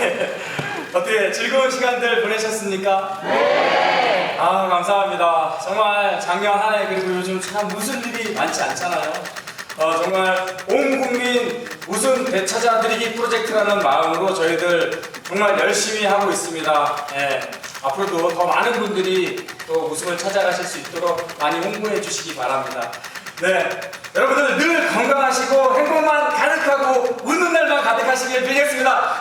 예. 어떻게 즐거운 시간들 보내셨습니까? 네. 아 감사합니다. 정말 작년 한 해 그리고 요즘 참 무슨 일이 많지 않잖아요. 어, 정말 온 국민 웃음 되찾아드리기 프로젝트라는 마음으로 저희들 정말 열심히 하고 있습니다. 예. 앞으로도 더 많은 분들이 또 웃음을 찾아가실 수 있도록 많이 홍보해 주시기 바랍니다. 네. 여러분들 늘 건강하시고 행복만 가득하시길 빌겠습니다.